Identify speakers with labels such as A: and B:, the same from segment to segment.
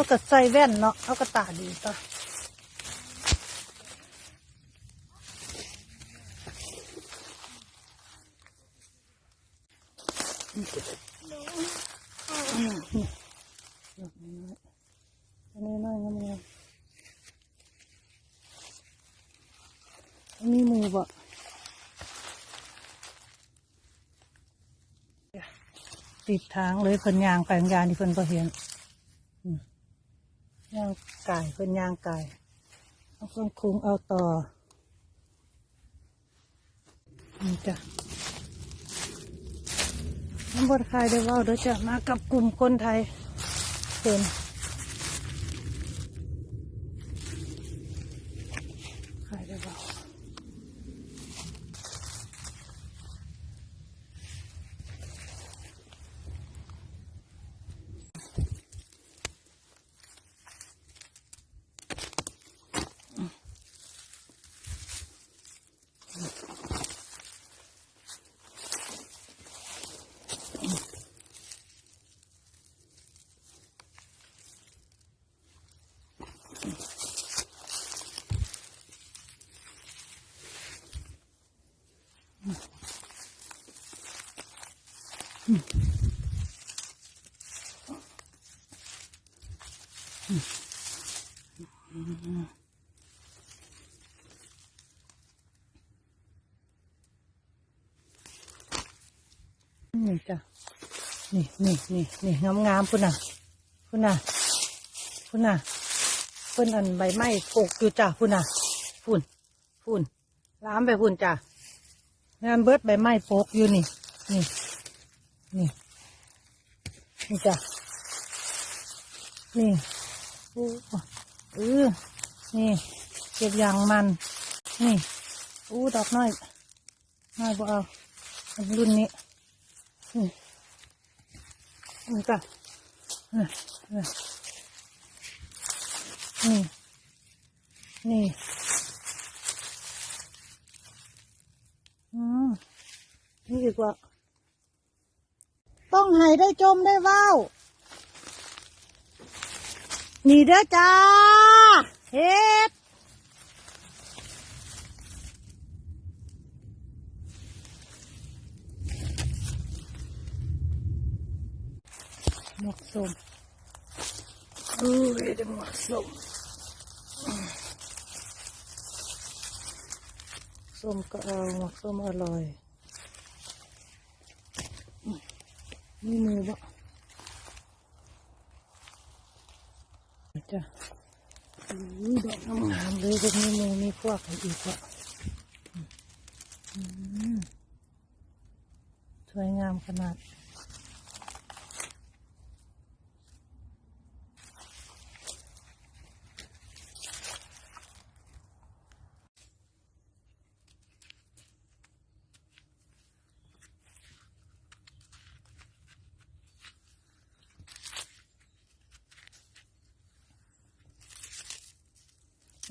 A: าก็ใส่แว่นเนาะเอาก็ตาดีต่ออืมนี่ดอกน้อยนนี้น้อยมีมือบ่ติดทางเลยเพิ่นยางไปยางที่เพิ่นบ่เห็น อืม ย่างไก่เป็นย่างไก่เอาเครื่องคุงเอาต่อนี่จ้ะน้ำบดคายได้เว่าเดี๋ยวจะมากับกลุ่มคนไทยเป็น 음. 음. 음. นี่จ้ะนี่นี่นี่นี่งามงามๆพุ่นน่ะพุ่นน่ะพุ่นน่ะเพิ่นอันใบไม้ปลูกอยู่จ้ะพุ่นน่ะพุ่นพุ่นล้ามไปพุ่นจ้ะงานเบิดใบไม้ปลูกอยู่นี่ นี่ นี่นี่จ้ะนี่โอ้เออนี่เก็บยางมัน นี่อู้ดอกน้อยน้อยบ่เอาอันรุ่นนี้ นี่นี่จ้ะนี่นี่นี่นี่อืมนี่ดีกว่า ต้องให้ได้จมได้เว้าวนี่เด้อจ้าเฮ็ด หมวกส้มอุ้ยได้หมวกส้มส้มก็เอาหมวกส้มอร่อยนี่มือบ่จ้ะอุ้ยดอกงามๆเลยตรงนี้มือมีพวกอะไรอีกอะอืมสวยงามขนาด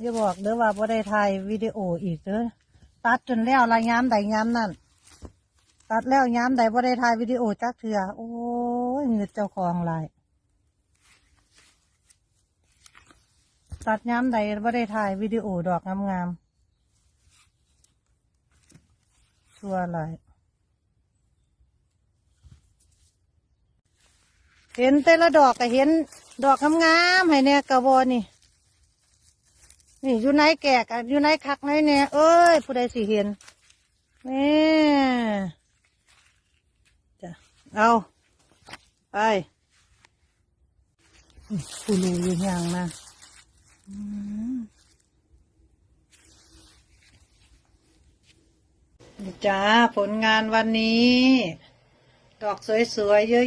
A: อย่าบอกเด้อว่าบ่ได้ถ่ายวิดีโออีกเด้อตัดจนแล้วรายงานใดงานนั่นตัดแล้วยามใดบ่ได้ถ่ายวิดีโอจักเถื่อโอ้ยเงินเจ้าของหลายตัดยามใดบ่ได้ถ่ายวิดีโอดอกงามๆชัวร์หลายเห็นแต่ละดอกก็เห็นดอกงามๆให้เนี่ยกระบอนี่ นี่อยู่ไหนแกกอะอยู่ไหนคักไหนเนี่ยเอ้ย ผู้ใดสิเห็นนี่จ้ะเอาไปนี่ผู้รู้อยู่ย่างมาอืมนี่จ้าผลงานวันนี้ ดอกสวยๆเยอะ